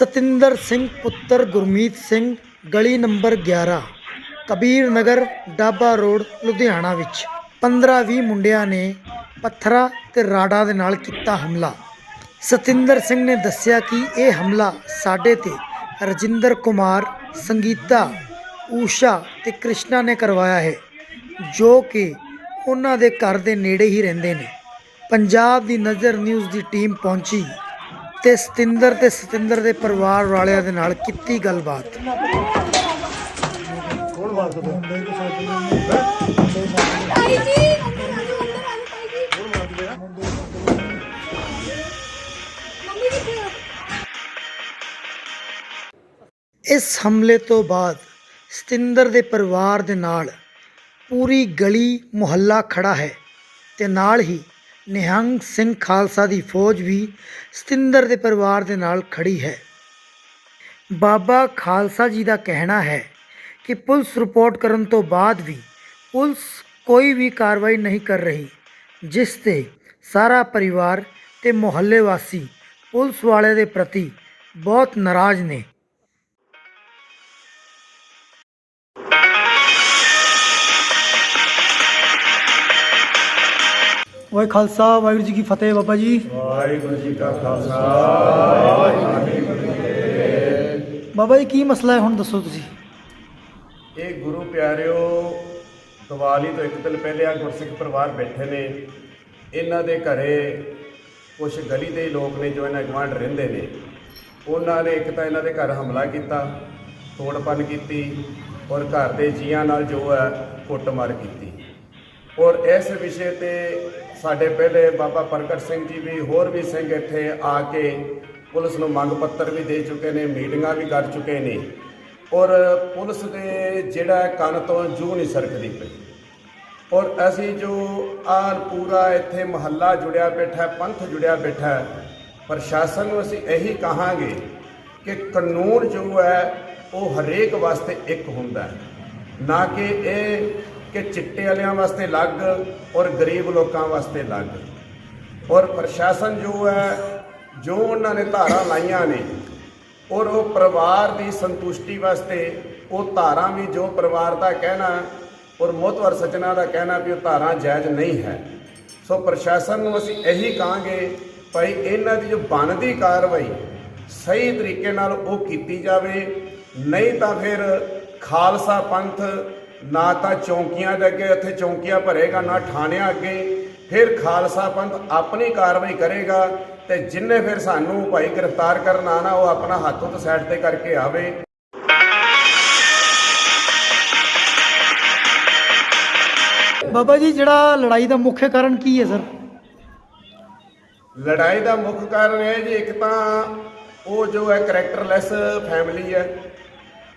ਸਤਿੰਦਰ ਸਿੰਘ ਪੁੱਤਰ ਗੁਰਮੀਤ ਸਿੰਘ, ਗਲੀ number 11 Kabir Nagar, Daba road, Ludhiana ਵਿੱਚ। 15-20 ਮੁੰਡਿਆਂ ਨੇ ਪੱਥਰਾਂ ਤੇ ਰਾੜਾਂ ਦੇ ਨਾਲ ਕੀਤਾ ਹਮਲਾ। ਸਤਿੰਦਰ ਸਿੰਘ ਨੇ ਦੱਸਿਆ ਕਿ ਇਹ ਹਮਲਾ ਸਾਡੇ ਤੇ ਰਜਿੰਦਰ ਕੁਮਾਰ, ਸੰਗੀਤਾ, ਊਸ਼ਾ ਤੇ ਕ੍ਰਿਸ਼ਨਾ ਨੇ ਕਰਵਾਇਆ ਹੈ, ਜੋ ਕਿ ਉਹਨਾਂ ਦੇ ਘਰ ਦੇ ਨੇੜੇ ਹੀ ਰਹਿੰਦੇ ਨੇ। ਪੰਜਾਬ ਦੀ ਨਜ਼ਰ ਨਿਊਜ਼ ਦੀ ਟੀਮ ਪਹੁੰਚੀ। ਤੇ ਸਤਿੰਦਰ ਤੇ ਸਤਿੰਦਰ ਦੇ ਪਰਿਵਾਰ ਵਾਲਿਆਂ ਦੇ ਨਾਲ ਕੀਤੀ ਗੱਲਬਾਤ। ਇਸ ਹਮਲੇ ਤੋਂ ਬਾਅਦ ਸਤਿੰਦਰ ਦੇ ਪਰਿਵਾਰ ਦੇ ਨਾਲ ਪੂਰੀ ਗਲੀ ਮੁਹੱਲਾ ਖੜਾ ਹੈ ਤੇ ਨਾਲ ਹੀ ਨਿਹੰਗ ਸਿੰਘ ਖਾਲਸਾ ਦੀ ਫੌਜ ਵੀ ਸਤਿੰਦਰ ਦੇ ਪਰਿਵਾਰ ਦੇ ਨਾਲ ਖੜੀ ਹੈ। ਬਾਬਾ ਖਾਲਸਾ ਜੀ ਦਾ ਕਹਿਣਾ ਹੈ ਕਿ ਪੁਲਿਸ ਰਿਪੋਰਟ ਕਰਨ ਤੋਂ ਬਾਅਦ ਵੀ ਪੁਲਿਸ ਕੋਈ ਵੀ ਕਾਰਵਾਈ ਨਹੀਂ ਕਰ ਰਹੀ, ਜਿਸ ਤੇ ਸਾਰਾ ਪਰਿਵਾਰ ਤੇ ਮੁਹੱਲੇ ਵਾਸੀ ਪੁਲਿਸ ਵਾਲੇ ਦੇ ਪ੍ਰਤੀ ਬਹੁਤ ਨਾਰਾਜ਼ ਨੇ। ਵਾਹਿ ਖਾਲਸਾ ਵਾਹਿਗੁਰੂ ਜੀ ਕੀ ਫਤਿਹ ਬਾਬਾ ਜੀ। ਵਾਹਿਗੁਰੂ ਜੀ ਕਾ ਖਾਲਸਾ। ਬਾਬਾ ਜੀ ਕੀ ਮਸਲਾ ਹੈ ਹੁਣ ਦੱਸੋ ਤੁਸੀਂ? ਇਹ ਗੁਰੂ ਪਿਆਰਿਓ ਦੀਵਾਲੀ ਤੋਂ ਇੱਕ ਦਿਨ ਪਹਿਲੇ ਆ ਗੁਰਸਿੱਖ ਪਰਿਵਾਰ ਬੈਠੇ ਨੇ। ਇਹਨਾਂ ਦੇ ਘਰੇ ਕੁਝ ਗਲੀ ਦੇ ਲੋਕ ਨੇ ਜੋ ਇਹਨਾਂ ਗਵਾਂਢ ਰਹਿੰਦੇ ਨੇ। ਉਹਨਾਂ ਨੇ ਇੱਕ ਤਾਂ ਇਹਨਾਂ ਦੇ ਘਰ ਹਮਲਾ ਕੀਤਾ ਤੋੜਪਨ ਕੀਤੀ ਔਰ ਘਰ ਦੇ ਜੀਆਂ ਨਾਲ ਜੋ ਹੈ ਕੁੱਟਮਾਰ ਕੀਤੀ। ਔਰ ਇਸ ਵਿਸ਼ੇ ਤੇ ਸਾਡੇ ਪਹਿਲੇ ਬਾਬਾ ਪ੍ਰਗਟ ਸਿੰਘ ਜੀ ਵੀ, ਹੋਰ ਵੀ ਸਿੰਘ ਇੱਥੇ ਆ ਕੇ ਪੁਲਿਸ ਨੂੰ ਮੰਗ ਪੱਤਰ ਵੀ ਦੇ ਚੁੱਕੇ ਨੇ, ਮੀਟਿੰਗਾਂ ਵੀ ਕਰ ਚੁੱਕੇ ਨੇ। ਔਰ ਪੁਲਿਸ ਦੇ ਜਿਹੜਾ ਕੰਨ ਤੋਂ ਜੂ ਨਹੀਂ ਸਰਕਦੀ ਪਈ। ਔਰ ਅਸੀਂ ਜੋ ਆ ਪੂਰਾ ਇੱਥੇ ਮਹੱਲਾ ਜੁੜਿਆ ਬੈਠਾ, ਪੰਥ ਜੁੜਿਆ ਬੈਠਾ, ਪ੍ਰਸ਼ਾਸਨ ਨੂੰ ਅਸੀਂ ਇਹੀ ਕਹਾਂਗੇ ਕਿ ਕਾਨੂੰਨ ਜੋ ਹੈ, ਉਹ ਹਰੇਕ ਵਾਸਤੇ ਇੱਕ ਹੁੰਦਾ ਹੈ। ਨਾ ਕਿ ਇਹ ਕਿ ਚਿੱਟੇ ਵਾਲਿਆਂ ਵਾਸਤੇ ਅਲੱਗ ਔਰ ਗਰੀਬ ਲੋਕਾਂ ਵਾਸਤੇ ਅਲੱਗ। ਔਰ ਪ੍ਰਸ਼ਾਸਨ ਜੋ ਹੈ, ਜੋ ਉਹਨਾਂ ਨੇ ਧਾਰਾਂ ਲਾਈਆਂ ਨੇ, ਔਰ ਉਹ ਪਰਿਵਾਰ ਦੀ ਸੰਤੁਸ਼ਟੀ ਵਾਸਤੇ ਉਹ ਧਾਰਾਂ ਵੀ ਜੋ ਪਰਿਵਾਰ ਦਾ ਕਹਿਣਾ, ਔਰ ਮੋਤਵਰ ਸੱਜਣਾ ਦਾ ਕਹਿਣਾ ਵੀ ਉਹ ਧਾਰਾਂ ਜਾਇਜ਼ ਨਹੀਂ ਹੈ। ਸੋ ਪ੍ਰਸ਼ਾਸਨ ਨੂੰ ਅਸੀਂ ਇਹੀ ਕਹਾਂਗੇ, ਭਾਈ ਇਹਨਾਂ ਦੀ ਜੋ ਬਣਦੀ ਕਾਰਵਾਈ ਸਹੀ ਤਰੀਕੇ ਨਾਲ ਉਹ ਕੀਤੀ ਜਾਵੇ, ਨਹੀਂ ਤਾਂ ਫਿਰ ਖਾਲਸਾ ਪੰਥ ਨਾ ਤਾਂ ਚੌਂਕੀਆਂ ਦੇ ਅੱਗੇ ਇੱਥੇ ਚੌਂਕੀਆਂ ਭਰੇਗਾ ਨਾ ਥਾਣਿਆਂ ਅੱਗੇ। ਫਿਰ ਖਾਲਸਾ ਪੰਥ ਆਪਣੀ ਕਾਰਵਾਈ ਕਰੇਗਾ ਤੇ ਜਿੰਨੇ ਫਿਰ ਸਾਨੂੰ ਭਾਈ ਗ੍ਰਿਫਤਾਰ ਕਰਨ ਆਣਾ ਉਹ ਆਪਣਾ ਹੱਥ ਉੱਤੇ ਸਾਈਡ ਤੇ ਕਰਕੇ ਆਵੇ। ਬਾਬਾ ਜੀ ਜਿਹੜਾ ਲੜਾਈ ਦਾ ਮੁੱਖ ਕਾਰਨ ਕੀ ਹੈ ਸਰ? ਲੜਾਈ ਦਾ ਮੁੱਖ ਕਾਰਨ ਇਹ ਜੀ ਇੱਕ ਤਾਂ ਉਹ ਜੋ ਹੈ ਕਰੈਕਟਰਲੈਸ ਫੈਮਿਲੀ ਹੈ।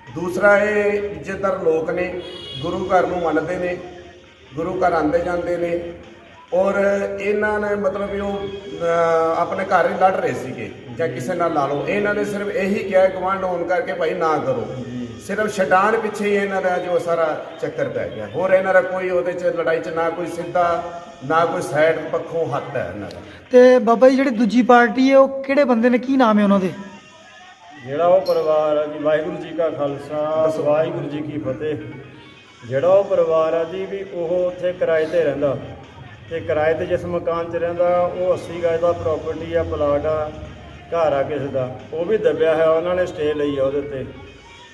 ਦੂਸਰਾ ਇਹ ਇੱਜ਼ਤਦਾਰ ਲੋਕ ਨੇ ਗੁਰੂ ਘਰ ਨੂੰ ਮੰਨਦੇ ਨੇ ਗੁਰੂ ਘਰ ਆਉਂਦੇ ਜਾਂਦੇ ਨੇ ਔਰ ਇਹਨਾਂ ਨੇ ਮਤਲਬ ਵੀ ਉਹ ਅਹ, ਆਪਣੇ ਘਰ ਹੀ ਲੜ ਰਹੇ ਸੀਗੇ ਜਾਂ ਕਿਸੇ ਨਾਲ ਲਾ ਲਓ। ਇਹਨਾਂ ਨੇ ਸਿਰਫ ਇਹੀ ਕਿਹਾ ਗਵਾਂਢ ਹੋਣ ਕਰਕੇ ਭਾਈ ਨਾ ਕਰੋ। ਸਿਰਫ ਛਡਾਣ ਪਿੱਛੇ ਹੀ ਇਹਨਾਂ ਦਾ ਜੋ ਸਾਰਾ ਚੱਕਰ ਪੈ ਗਿਆ। ਹੋਰ ਇਹਨਾਂ ਦਾ ਕੋਈ ਉਹਦੇ ਚ ਲੜਾਈ ਚ ਨਾ ਕੋਈ ਸਿੱਧਾ ਨਾ ਕੋਈ ਸਾਈਡ ਪੱਖੋਂ ਹੱਥ ਹੈ ਇਹਨਾਂ ਦਾ। ਤੇ ਬਾਬਾ ਜੀ ਜਿਹੜੀ ਦੂਜੀ ਪਾਰਟੀ ਹੈ ਉਹ ਕਿਹੜੇ ਬੰਦੇ ਨੇ? ਕੀ ਨਾਮ ਹੈ ਉਹਨਾਂ ਦੇ? ਜਿਹੜਾ ਉਹ ਪਰਿਵਾਰ ਆ ਜੀ ਵਾਹਿਗੁਰੂ ਜੀ ਕਾ ਖਾਲਸਾ ਵਾਹਿਗੁਰੂ ਜੀ ਕੀ ਫਤਿਹ। ਜਿਹੜਾ ਉਹ ਪਰਿਵਾਰ ਆ ਜੀ ਵੀ ਉਹ ਉੱਥੇ ਕਿਰਾਏ ਤੇ ਰਹਿੰਦਾ। ਤੇ ਕਿਰਾਏ ਤੇ ਜਿਸ ਮਕਾਨ 'ਚ ਰਹਿੰਦਾ ਉਹ 80 ਗਜ ਦਾ ਪ੍ਰਾਪਰਟੀ ਆ ਪਲਾਟ ਆ ਘਰ ਆ ਕਿਸੇ ਦਾ। ਉਹ ਵੀ ਦੱਬਿਆ ਹੈ ਉਹਨਾਂ ਨੇ ਸਟੇ ਲਈ ਆ ਉਹਦੇ ਤੇ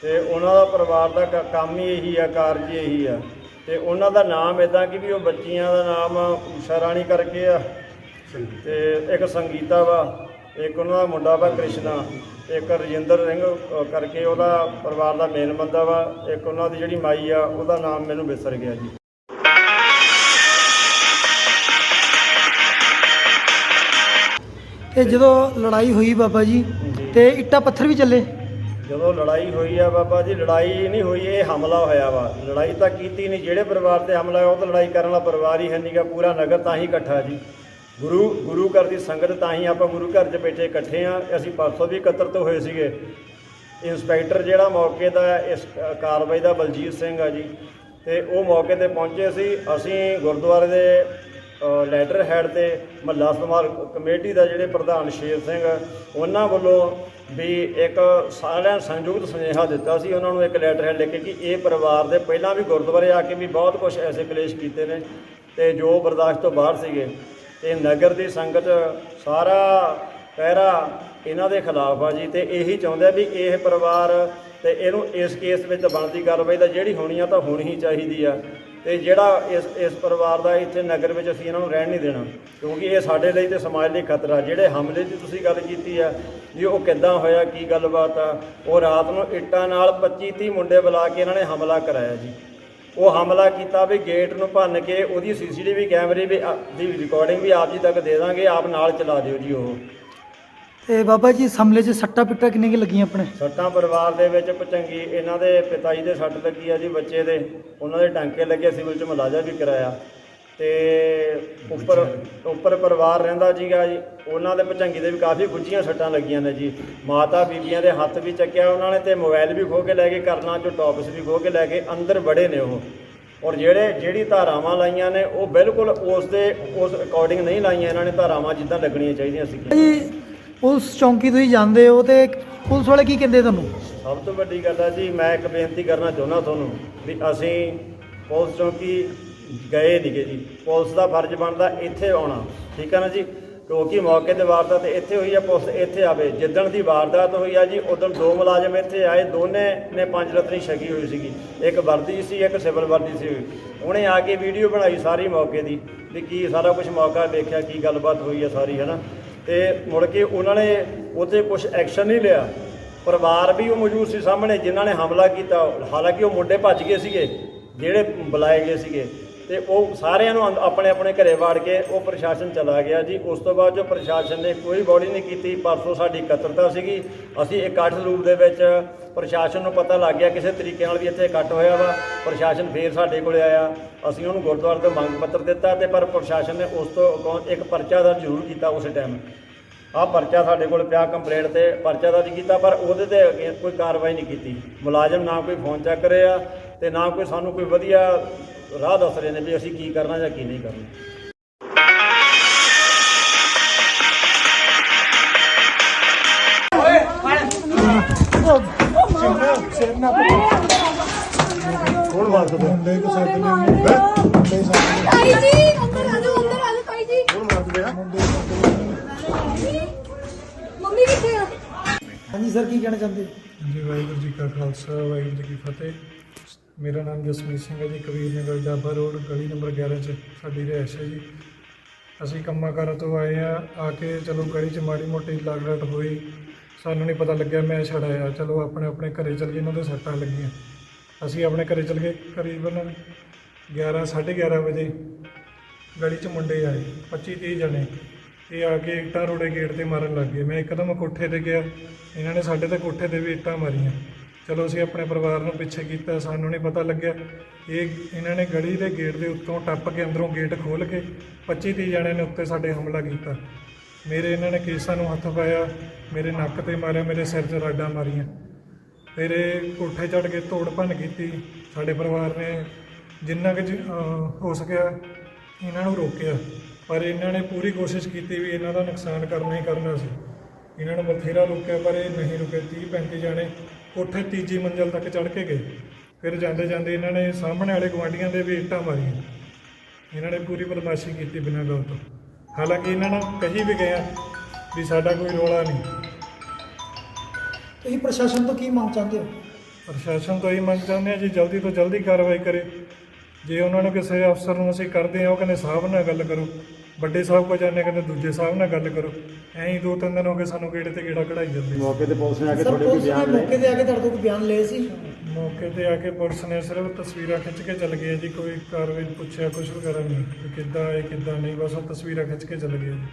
ਤੇ ਉਹਨਾਂ ਦਾ ਪਰਿਵਾਰ ਦਾ ਕੰਮ ਹੀ ਇਹੀ ਆ ਕਾਰਜ ਹੀ ਇਹੀ ਆ। ਤੇ ਉਹਨਾਂ ਦਾ ਨਾਮ ਇਦਾਂ ਕਿ ਵੀ ਉਹ ਬੱਚੀਆਂ ਦਾ ਨਾਮ ਊਸ਼ਾ ਰਾਣੀ ਕਰਕੇ ਆ। ਤੇ ਇੱਕ ਸੰਗੀਤਾ ਵਾ ਇੱਕ ਉਹਨਾਂ ਦਾ ਮੁੰਡਾ ਵਾ ਕ੍ਰਿਸ਼ਨਾ। ਇੱਕ ਰਜਿੰਦਰ ਸਿੰਘ ਕਰਕੇ ਉਹਦਾ ਪਰਿਵਾਰ ਦਾ ਮੇਨ ਬੰਦਾ ਵਾ। ਇੱਕ ਉਹਨਾਂ ਦੀ ਜਿਹੜੀ ਮਾਈ ਆ ਉਹਦਾ ਨਾਮ ਮੈਨੂੰ ਵਿਸਰ ਗਿਆ ਜੀ। ਤੇ ਜਦੋਂ ਲੜਾਈ ਹੋਈ ਬਾਬਾ ਜੀ ਤੇ ਇੱਟਾਂ ਪੱਥਰ ਵੀ ਚੱਲੇ? ਜਦੋਂ ਲੜਾਈ ਹੋਈ ਆ ਬਾਬਾ ਜੀ ਲੜਾਈ ਨਹੀਂ ਹੋਈ ਇਹ ਹਮਲਾ ਹੋਇਆ ਵਾ। ਲੜਾਈ ਤਾਂ ਕੀਤੀ ਨਹੀਂ ਜਿਹੜੇ ਪਰਿਵਾਰ ਤੇ ਹਮਲਾ ਹੋਇਆ ਉਹ ਤਾਂ ਲੜਾਈ ਕਰਨ ਵਾਲਾ ਪਰਿਵਾਰ ਹੀ ਹੈ ਨਹੀਂਗਾ ਪੂਰਾ ਨਗਰ ਤਾਂ ਹੀ ਇਕੱਠਾ ਜੀ। ਗੁਰੂ ਗੁਰੂ ਘਰ ਦੀ ਸੰਗਤ ਤਾਂ ਹੀ ਆਪਾਂ ਗੁਰੂ ਘਰ 'ਚ ਬੈਠੇ ਇਕੱਠੇ ਆ ਅਸੀਂ ਪਰਸੋਂ ਵੀ ਇਕੱਤਰਤ ਹੋਏ ਸੀਗੇ। ਇੰਸਪੈਕਟਰ ਜਿਹੜਾ ਮੌਕੇ ਦਾ ਇਸ ਕਾਰਵਾਈ ਦਾ ਬਲਜੀਤ ਸਿੰਘ ਆ ਜੀ। ਤੇ ਉਹ ਮੌਕੇ ਤੇ ਪਹੁੰਚੇ ਸੀ। ਅਸੀਂ ਗੁਰਦੁਆਰੇ ਦੇ ਲੈਟਰ ਹੈਡ ਤੇ ਮਹੱਲਾ ਸਮਾਰ ਕਮੇਟੀ ਦਾ ਜਿਹੜੇ ਪ੍ਰਧਾਨ ਸ਼ੇਰ ਸਿੰਘ, ਉਹਨਾਂ ਵੱਲੋਂ ਵੀ ਇੱਕ ਸਾਰਿਆਂ ਸੰਯੁਕਤ ਸੁਨੇਹਾ ਦਿੱਤਾ ਸੀ। ਉਹਨਾਂ ਨੂੰ ਇੱਕ ਲੈਟਰ ਹੈਡ ਲਿਖ ਕੇ ਕਿ ਇਹ ਪਰਿਵਾਰ ਦੇ ਪਹਿਲਾਂ ਵੀ ਗੁਰਦੁਆਰੇ ਆ ਕੇ ਵੀ ਬਹੁਤ ਕੁਝ ਐਸੇ ਕਲੇਸ਼ ਕੀਤੇ ਨੇ ਤੇ ਜੋ ਬਰਦਾਸ਼ਤ ਤੋਂ ਬਾਹਰ ਸੀਗੇ। ਤੇ ਨਗਰ ਦੀ ਸੰਗਤ ਸਾਰਾ ਪਹਿਰਾ ਇਹਨਾਂ ਦੇ ਖਿਲਾਫ ਆ ਜੀ ਤੇ ਇਹੀ ਚਾਹੁੰਦੇ ਆ ਵੀ ਇਹ ਪਰਿਵਾਰ ਤੇ ਇਹਨੂੰ ਇਸ ਕੇਸ ਵਿੱਚ ਬਣਦੀ ਕਾਰਵਾਈ ਤਾਂ ਜਿਹੜੀ ਹੋਣੀ ਆ ਤਾਂ ਹੋਣੀ ਹੀ ਚਾਹੀਦੀ ਆ। ਤੇ ਜਿਹੜਾ ਇਸ ਇਸ ਪਰਿਵਾਰ ਦਾ ਇੱਥੇ ਨਗਰ ਵਿੱਚ ਅਸੀਂ ਇਹਨਾਂ ਨੂੰ ਰਹਿਣ ਨਹੀਂ ਦੇਣਾ, ਕਿਉਂਕਿ ਇਹ ਸਾਡੇ ਲਈ ਤੇ ਸਮਾਜ ਲਈ ਖਤਰਾ। ਜਿਹੜੇ ਹਮਲੇ ਦੀ ਤੁਸੀਂ ਗੱਲ ਕੀਤੀ ਆ ਵੀ ਉਹ ਕਿੱਦਾਂ ਹੋਇਆ, ਕੀ ਗੱਲਬਾਤ ਆ, ਉਹ ਰਾਤ ਨੂੰ ਇੱਟਾਂ ਨਾਲ 25 30 ਮੁੰਡੇ ਬੁਲਾ ਕੇ ਇਹਨਾਂ ਨੇ ਹਮਲਾ ਕਰਾਇਆ ਜੀ। ਉਹ ਹਮਲਾ ਕੀਤਾ ਵੀ ਗੇਟ ਨੂੰ ਭੰਨ ਕੇ ਉਹਦੀ ਸੀਸੀਟੀਵੀ ਕੈਮਰੇ ਵੀ ਆ- ਦੀ ਰਿਕਾਰਡਿੰਗ ਵੀ ਆਪ ਜੀ ਤੱਕ ਦੇ ਦਾਂਗੇ ਆਪ ਨਾਲ ਚਲਾ ਦਿਓ ਜੀ ਉਹ। ਤੇ ਬਾਬਾ ਜੀ ਇਸ ਹਮਲੇ 'ਚ ਸੱਟਾ ਪਿੱਟਾ ਕਿੰਨੇ ਕਿ ਲੱਗੀਆਂ ਆਪਣੇ? ਸੱਟਾਂ ਪਰਿਵਾਰ ਦੇ ਵਿੱਚ ਪਚੰਗੀ ਇਹਨਾਂ ਦੇ ਪਿਤਾ ਜੀ ਦੇ ਸੱਟ ਲੱਗੀ ਆ ਜੀ ਬੱਚੇ ਦੇ। ਉਹਨਾਂ ਦੇ ਟਾਂਕੇ ਲੱਗੇ ਸਿਵਲ ਚ ਮੁਲਾਜ਼ਾ ਵੀ ਕਰਾਇਆ। ਤੇ ਉੱਪਰ ਉੱਪਰ ਪਰਿਵਾਰ ਰਹਿੰਦਾ ਜੀਗਾ ਜੀ। ਉਹਨਾਂ ਦੇ ਪਚੰਗੀ ਦੇ ਵੀ ਕਾਫੀ ਗੁੱਝੀਆਂ ਸੱਟਾਂ ਲੱਗੀਆਂ ਨੇ ਜੀ। ਮਾਤਾ ਬੀਬੀਆਂ ਦੇ ਹੱਥ ਵੀ ਚੱਕਿਆ ਉਹਨਾਂ ਨੇ ਤੇ ਮੋਬਾਈਲ ਵੀ ਖੋ ਕੇ ਲੈ ਕੇ ਕਰਨਾ ਚੋਂ ਟੌਪਸ ਵੀ ਖੋ ਕੇ ਲੈ ਕੇ ਅੰਦਰ ਬੜੇ ਨੇ ਉਹ। ਔਰ ਜਿਹੜੇ ਜਿਹੜੀ ਧਾਰਾਵਾਂ ਲਾਈਆਂ ਨੇ ਉਹ ਬਿਲਕੁਲ ਉਸ ਦੇ ਉਸ ਅਕੋਰਡਿੰਗ ਨਹੀਂ ਲਾਈਆਂ ਇਹਨਾਂ ਨੇ ਧਾਰਾਵਾਂ ਜਿੱਦਾਂ ਲੱਗਣੀਆਂ ਚਾਹੀਦੀਆਂ ਸੀ। ਜੀ ਪੁਲਿਸ ਚੌਂਕੀ ਤੁਸੀਂ ਜਾਂਦੇ ਹੋ ਤੇ ਪੁਲਿਸ ਵਾਲੇ ਕੀ ਕਹਿੰਦੇ ਤੁਹਾਨੂੰ? ਸਭ ਤੋਂ ਵੱਡੀ ਗੱਲ ਹੈ ਜੀ ਮੈਂ ਇੱਕ ਬੇਨਤੀ ਕਰਨਾ ਚਾਹੁੰਦਾ ਤੁਹਾਨੂੰ ਵੀ ਅਸੀਂ ਪੁਲਿਸ ਚੌਂਕੀ ਗਏ ਨਹੀਂਗੇ ਜੀ। ਪੁਲਿਸ ਦਾ ਫਰਜ਼ ਬਣਦਾ ਇੱਥੇ ਆਉਣਾ। ਠੀਕ ਹੈ ਨਾ ਜੀ? ਕਿਉਂਕਿ ਮੌਕੇ ਤੇ ਵਾਰਦਾਤ ਇੱਥੇ ਹੋਈ ਆ, ਪੁਲਿਸ ਇੱਥੇ ਆਵੇ। ਜਿੱਦਣ ਦੀ ਵਾਰਦਾਤ ਹੋਈ ਆ ਜੀ, ਉਦੋਂ ਦੋ ਮੁਲਾਜ਼ਮ ਇੱਥੇ ਆਏ। ਦੋਨੇ ਨੇ ਪੰਜ ਰਤਨੀ ਛਕੀ ਹੋਈ ਸੀਗੀ। ਇੱਕ ਵਰਦੀ ਸੀ, ਇੱਕ ਸਿਵਲ ਵਰਦੀ ਸੀ। ਉਹਨੇ ਆ ਕੇ ਵੀਡੀਓ ਬਣਾਈ ਸਾਰੀ ਮੌਕੇ ਦੀ, ਵੀ ਕੀ ਸਾਰਾ ਕੁਝ ਮੌਕਾ ਦੇਖਿਆ, ਕੀ ਗੱਲਬਾਤ ਹੋਈ ਆ ਸਾਰੀ ਹੈ ਨਾ ਤੇ ਮੁੜ ਕੇ ਉਹਨਾਂ ਨੇ ਉੱਥੇ ਕੁਝ ਐਕਸ਼ਨ ਨਹੀਂ ਲਿਆ। ਪਰਿਵਾਰ ਵੀ ਉਹ ਮੌਜੂਦ ਸੀ ਸਾਹਮਣੇ, ਜਿਨ੍ਹਾਂ ਨੇ ਹਮਲਾ ਕੀਤਾ। ਹਾਲਾਂਕਿ ਉਹ ਮੁੰਡੇ ਭੱਜ ਗਏ ਸੀਗੇ, ਜਿਹੜੇ ਬੁਲਾਏ ਗਏ ਸੀਗੇ। ਤੇ ਉਹ ਸਾਰਿਆਂ ਨੂੰ ਅੰਦ- ਆਪਣੇ ਆਪਣੇ ਘਰੇ ਵਾੜ ਕੇ ਉਹ ਪ੍ਰਸ਼ਾਸਨ ਚਲਾ ਗਿਆ ਜੀ। ਉਸ ਤੋਂ ਬਾਅਦ ਜੋ ਪ੍ਰਸ਼ਾਸਨ ਨੇ ਕੋਈ ਬੋਡੀ ਨਹੀਂ ਕੀਤੀ, ਪਰਸੋਂ ਸਾਡੀ ਇਕੱਤਰਤਾ ਸੀਗੀ। ਅਸੀਂ ਇਕੱਠ ਰੂਪ ਦੇ ਵਿੱਚ ਪ੍ਰਸ਼ਾਸਨ ਨੂੰ ਪਤਾ ਲੱਗ ਗਿਆ, ਕਿਸੇ ਤਰੀਕੇ ਨਾਲ ਵੀ ਇੱਥੇ ਇਕੱਠ ਹੋਇਆ ਵਾ। ਪ੍ਰਸ਼ਾਸਨ ਫੇਰ ਸਾਡੇ ਕੋਲੇ ਆਇਆ। ਅਸੀਂ ਉਹਨੂੰ ਗੁਰਦੁਆਰੇ ਤੋਂ ਮੰਗ ਪੱਤਰ ਦਿੱਤਾ ਤੇ ਪਰ ਪ੍ਰਸ਼ਾਸਨ ਨੇ ਉਸ ਤੋਂ ਅੱਗੋਂ ਇੱਕ ਪਰਚਾ ਦਰਜ ਜ਼ਰੂਰ ਕੀਤਾ ਉਸ ਟਾਈਮ ਆਹ ਪਰਚਾ ਸਾਡੇ ਕੋਲ ਪਿਆ ਕੰਪਲੇਂਟ ਤੇ, ਪਰਚਾ ਦਰਜ ਕੀਤਾ, ਪਰ ਉਹਦੇ ਤੇ ਅੱਗੇ ਕੋਈ ਕਾਰਵਾਈ ਨਹੀਂ ਕੀਤੀ। ਮੁਲਾਜ਼ਮ ਨਾ ਕੋਈ ਫੋਨ ਚੈੱਕ ਰਿਹਾ ਤੇ ਨਾ ਕੋਈ ਸਾਨੂੰ ਕੋਈ ਵਧੀਆ ਰਾਹ ਦੱਸ ਰਹੇ ਨੇ ਵੀ ਅਸੀਂ ਕੀ ਕਰਨਾ ਜਾਂ ਕੀ ਨਹੀਂ ਕਰਨਾ। ਤਾਈ ਜੀ ਅੰਦਰ ਆ ਜਾਓ ਅੰਦਰ ਆ ਜਾਓ ਤਾਈ ਜੀ। ਮੰਮੀ ਕਿੱਥੇ ਆ? ਹਾਂਜੀ ਸਰ ਕੀ ਕਹਿਣਾ ਚਾਹੁੰਦੇ? ਹੋ ਜੀ ਵਾਹਿਗੁਰੂ ਜੀ ਕਾ ਖਾਲਸਾ ਵਾਹਿਗੁਰੂ ਜੀ ਕੀ ਫਤਿਹ। ਮੇਰਾ ਨਾਮ ਜਸਮੀਤ ਸਿੰਘ ਹੈ ਜੀ, ਕਬੀਰ ਨਗਰ ਡਾਬਾ ਰੋਡ, ਗਲੀ ਨੰਬਰ 11 'ਚ ਸਾਡੀ ਰਿਹਾਇਸ਼ ਹੈ ਜੀ। ਅਸੀਂ ਕੰਮਾਂ ਕਾਰਾਂ ਤੋਂ ਆਏ ਆ ਆ ਕੇ ਚਲੋ ਗਲੀ 'ਚ ਮਾੜੀ ਮੋਟੀ ਲਾਗੜਟ ਹੋਈ। ਸਾਨੂੰ ਨਹੀਂ ਪਤਾ ਲੱਗਿਆ, ਮੈਂ ਛੜਾਇਆ ਚਲੋ ਆਪਣੇ ਆਪਣੇ ਘਰੇ ਚਲ ਗਏ, ਇਹਨਾਂ ਦੇ ਸੱਟਾਂ ਲੱਗੀਆਂ। ਅਸੀਂ ਆਪਣੇ ਘਰੇ ਚਲ ਗਏ, ਕਰੀਬਨ 11 11:30 ਵਜੇ ਗਲੀ 'ਚ ਮੁੰਡੇ ਆਏ 25 30 ਜਣੇ। ਇਹ ਆ ਕੇ ਇੱਟਾਂ ਰੋੜੇ ਗੇਟ ਤੇ ਮਾਰਨ ਲੱਗ ਗਏ। ਮੈਂ ਇੱਕਦਮ ਕੋਠੇ ਤੇ ਗਿਆ। ਇਹਨਾਂ ਨੇ ਸਾਡੇ ਤੇ ਕੋਠੇ ਤੇ ਵੀ ਇੱਟਾਂ ਮਾਰੀਆਂ। ਚਲੋ ਅਸੀਂ ਆਪਣੇ ਪਰਿਵਾਰ ਨੂੰ ਪਿੱਛੇ ਕੀਤਾ, ਸਾਨੂੰ ਨਹੀਂ ਪਤਾ ਲੱਗਿਆ। ਇਹ ਇਹਨਾਂ ਨੇ ਗਲੀ ਦੇ ਗੇਟ ਦੇ ਉੱਤੋਂ ਟੱਪ ਕੇ ਅੰਦਰੋਂ ਗੇਟ ਖੋਲ ਕੇ 25 30 ਜਣਿਆਂ ਨੇ ਉੱਤੇ ਸਾਡੇ ਹਮਲਾ ਕੀਤਾ। ਮੇਰੇ ਇਹਨਾਂ ਨੇ ਕੇਸਾਂ ਨੂੰ ਹੱਥ ਪਾਇਆ, ਮੇਰੇ ਨੱਕ ਤੇ ਮਾਰਿਆ, ਮੇਰੇ ਸਿਰ 'ਚ ਰਾਡਾਂ ਮਾਰੀਆਂ। ਫਿਰ ਕੋਠੇ ਚੜ ਕੇ ਤੋੜ ਭੰਨ ਕੀਤੀ। ਸਾਡੇ ਪਰਿਵਾਰ ਨੇ ਜਿੰਨਾ ਕਿ ਹੋ ਸਕਿਆ, ਇਹਨਾਂ ਨੂੰ ਰੋਕਿਆ। ਪਰ ਇਹਨਾਂ ਨੇ ਪੂਰੀ ਕੋਸ਼ਿਸ਼ ਕੀਤੀ ਵੀ ਇਹਨਾਂ ਦਾ ਨੁਕਸਾਨ ਕਰਨਾ ਹੀ ਕਰਨਾ ਸੀ। ਇਹਨਾਂ ਨੂੰ ਬਥੇਰਾ ਰੋਕਿਆ, ਪਰ ਇਹ ਨਹੀਂ ਰੁਕੇ। 30 35 ਜਾਣੇ ਕੋਠੇ ਤੀਜੀ ਮੰਜ਼ਲ ਤੱਕ ਚੜ ਕੇ ਗਏ। ਫਿਰ ਜਾਂਦੇ ਜਾਂਦੇ ਇਹਨਾਂ ਨੇ ਸਾਹਮਣੇ ਵਾਲੇ ਗਵਾਂਢੀਆਂ ਦੇ ਵੀ ਇੱਟਾਂ ਮਾਰੀਆਂ। ਇਹਨਾਂ ਨੇ ਪੂਰੀ ਬਦਮਾਸ਼ੀ ਕੀਤੀ ਬਿਨਾਂ ਗੱਲ ਤੋਂ। ਹਾਲਾਂਕਿ ਇਹਨਾਂ ਨੂੰ ਕਹੀ ਵੀ ਗਿਆ ਵੀ ਸਾਡਾ ਕੋਈ ਰੋਲਾ ਨਹੀਂ। ਤੁਸੀਂ ਪ੍ਰਸ਼ਾਸਨ ਤੋਂ ਕੀ ਮੰਗ ਚਾਹੁੰਦੇ ਹੋ? ਪ੍ਰਸ਼ਾਸਨ ਤੋਂ ਇਹ ਮੰਗ ਚਾਹੁੰਦੇ ਆ ਜੀ ਜਲਦੀ ਤੋਂ ਜਲਦੀ ਕਾਰਵਾਈ ਕਰੇ। ਜੇ ਉਹਨਾਂ ਨੂੰ ਕਿਸੇ ਅਫਸਰ ਨੂੰ ਅਸੀਂ ਕਰਦੇ ਆ ਉਹ ਕਹਿੰਦੇ ਸਾਹਿਬ ਨਾਲ ਗੱਲ ਕਰੋ। ਵੱਡੇ ਸਾਹਿਬ ਕੋ ਜਾਂਦੇ ਕਹਿੰਦੇ ਦੂਜੇ ਸਾਹਿਬ ਨਾਲ ਗੱਲ ਕਰੋ। ਐਂ ਹੀ ਦੋ ਤਿੰਨ ਦਿਨ ਹੋ ਗਏ ਸਾਨੂੰ ਗੇੜੇ ਤੇ ਗੇੜਾ ਕਢਾਈ ਜਾਂਦੇ। ਮੌਕੇ ਤੇ ਪੁਲਿਸ ਨੇ ਆ ਕੇ ਸਰ ਤੁਹਾਡੇ ਪੁਲਿਸ ਨੇ ਬਿਆਨ ਲਏ। ਮੌਕੇ ਤੇ ਆ ਕੇ ਤੁਹਾਡੇ ਤੋਂ ਕੋਈ ਬਿਆਨ ਲਏ ਸੀ? ਮੌਕੇ ਤੇ ਆ ਕੇ ਪੁਲਿਸ ਨੇ ਸਿਰਫ ਤਸਵੀਰਾਂ ਖਿੱਚ ਕੇ ਚੱਲ ਗਏ ਜੀ ਕੋਈ ਕਾਰਵਾਈ ਪੁੱਛਿਆ ਕੁਝ ਵਗੈਰਾ ਨਹੀਂ। ਕਿ ਕਿੱਦਾਂ ਇਹ ਕਿੱਦਾਂ ਨਹੀਂ ਬਸ ਉਹ ਤਸਵੀਰਾਂ ਖਿੱਚ ਕੇ ਚੱਲ ਗਏ ਜੀ।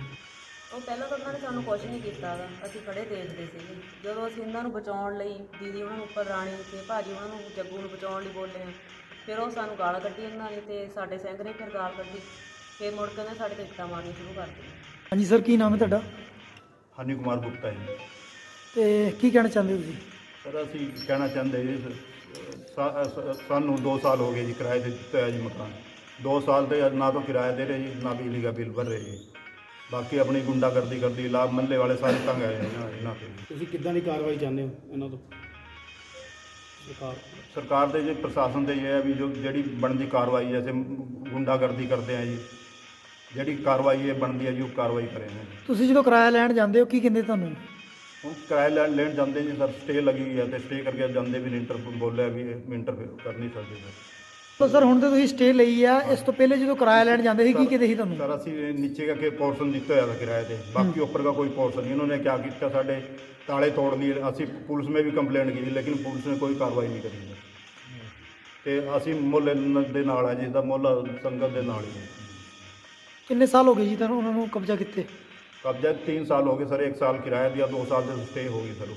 ਉਹ ਪਹਿਲਾਂ ਤਾਂ ਉਹਨਾਂ ਨੇ ਸਾਨੂੰ ਕੁਝ ਨਹੀਂ ਕੀਤਾ ਗਾ। ਅਸੀਂ ਖੜੇ ਦੇਖਦੇ ਸੀਗੇ। ਜਦੋਂ ਅਸੀਂ ਇਹਨਾਂ ਨੂੰ ਬਚਾਉਣ ਲਈ ਦੀਦੀ ਉਹਨਾਂ ਨੂੰ ਉੱਪਰ ਰਾਣੀ ਤੇ ਭਾਜੀ ਉਹਨਾਂ ਨੂੰ ਜੱਗੂ ਨੂੰ ਬਚਾਉਣ ਲਈ ਬੋਲੇ ਆ ਫਿਰ ਉਹ ਸਾਨੂੰ ਗਾਲ ਕੱਢੀ ਉਹਨਾਂ ਨੇ ਤੇ ਸਾਡੇ ਸਿੰਘ ਨੇ ਫਿਰ ਗਾਲ ਕੱਢੀ। ਫਿਰ ਮੁੜ ਕੇ ਉਹਨੇ ਸਾਡੇ ਤੇ ਇੱਟਾਂ ਮਾਰਨੀਆਂ ਸ਼ੁਰੂ ਕਰ ਦਿੱਤੀਆਂ। ਹਾਂਜੀ ਸਰ ਕੀ ਨਾਮ ਹੈ ਤੁਹਾਡਾ? ਹਨੀ ਕੁਮਾਰ ਗੁਪਤਾ ਜੀ। ਤੇ ਕੀ ਕਹਿਣਾ ਚਾਹੁੰਦੇ ਹੋ ਤੁਸੀਂ? ਸਰ ਅਸੀਂ ਕਹਿਣਾ ਚਾਹੁੰਦੇ ਜੀ ਸਾ- ਸ- ਸਾਨੂੰ 2 ਸਾਲ ਹੋ ਗਏ ਜੀ ਕਿਰਾਏ ਤੇ ਦਿੱਤਾ ਹੋਇਆ ਜੀ ਮਕਾਨ। 2 ਸਾਲ ਤੇ ਨਾ ਤਾਂ ਕਿਰਾਇਆ ਦੇ ਰਹੇ ਜੀ ਨਾ ਬਿਜਲੀ ਦਾ ਬਿੱਲ ਭਰ ਰਹੇ ਜੀ। ਬਾਕੀ ਆਪਣੀ ਗੁੰਡਾਗਰਦੀ ਕਰਦੀ ਲਾਭ ਮੱਲੇ ਵਾਲੇ ਸਾਰੇ ਤੰਗ ਆਏ ਨੇ ਇਹਨਾਂ ਇਹਨਾਂ ਤੇ। ਤੁਸੀਂ ਕਿੱਦਾਂ ਦੀ ਕਾਰਵਾਈ ਚਾਹੁੰਦੇ ਹੋ ਇਹਨਾਂ ਤੋਂ? ਸਰਕਾਰ? ਸਰਕਾਰ ਦੇ ਜੇ ਪ੍ਰਸ਼ਾਸਨ ਦੇ ਇਹ ਹੈ ਵੀ ਜੋ ਜਿਹੜੀ ਬਣਦੀ ਕਾਰਵਾਈ ਜੈਸੇ ਗੁੰਡਾਗਰਦੀ ਕਰਦੇ ਆ ਜੀ। ਜਿਹੜੀ ਕਾਰਵਾਈ ਇਹ ਬਣਦੀ ਹੈ ਜੀ ਉਹ ਕਾਰਵਾਈ ਕਰੇ ਤੁਸੀਂ ਜਦੋਂ ਕਿਰਾਇਆ ਲੈਣ ਜਾਂਦੇ ਹੋ ਕੀ ਕਹਿੰਦੇ ਤੁਹਾਨੂੰ? ਹੁਣ ਕਿਰਾਇਆ ਲੈਣ ਲੈਣ ਜਾਂਦੇ ਜੀ ਸਰ ਸਟੇ ਲੱਗੀ ਹੋਈ ਹੈ ਤੇ ਸਟੇ ਕਰਕੇ ਜਾਂਦੇ ਵੀ ਇੰਟਰ ਬੋਲਿਆ ਵੀ ਇੰਟਰ ਕਰ ਨਹੀਂ ਸਕਦੇ ਸਰ। ਤਾਂ ਸਰ ਹੁਣ ਤੇ ਤੁਸੀਂ ਸਟੇ ਲਈ ਆ ਇਸ ਤੋਂ ਪਹਿਲੇ ਜਦੋਂ ਕਿਰਾਇਆ ਲੈਣ ਜਾਂਦੇ ਸੀ ਕੀ ਕਹਿੰਦੇ ਸੀ ਤੁਹਾਨੂੰ? ਸਰ ਅਸੀਂ ਨੀਚੇ ਕਰਕੇ ਪੋਰਸ਼ਨ ਦਿੱਤਾ ਹੋਇਆ ਸੀ ਕਿਰਾਏ ਤੇ। ਬਾਕੀ ਉੱਪਰ ਦਾ ਕੋਈ ਪੋਰਸ਼ਨ ਨਹੀਂ ਉਹਨਾਂ ਨੇ ਕਿਆ ਕੀਤਾ ਸਾਡੇ ਤਾਲੇ ਤੋੜ ਲਈ ਅਸੀਂ ਪੁਲਿਸ ਮੇ ਵੀ ਕੰਪਲੇਂਟ ਕੀਤੀ ਲੇਕਿਨ ਪੁਲਿਸ ਨੇ ਕੋਈ ਕਾਰਵਾਈ ਨਹੀਂ ਕਰੀ। ਤੇ ਅਸੀਂ ਮੁੱਲ ਦੇ ਨਾਲ ਆ ਜੀ ਦਾ ਮੁੱਲ ਸੰਗਤ ਦੇ ਨਾਲ ਹੀ ਕਿੰਨੇ ਸਾਲ ਹੋ ਗਏ ਜੀ ਤੁਹਾਨੂੰ ਉਹਨਾਂ ਨੂੰ ਕਬਜ਼ਾ ਕੀਤੇ? ਕਬਜ਼ਾ 3 ਸਾਲ ਹੋ ਗਏ ਸਰ 1 ਸਾਲ ਕਿਰਾਇਆ ਦਿਆ 2 ਸਾਲ ਦੇ ਸਟੇ ਹੋ ਗਈ ਸਰ।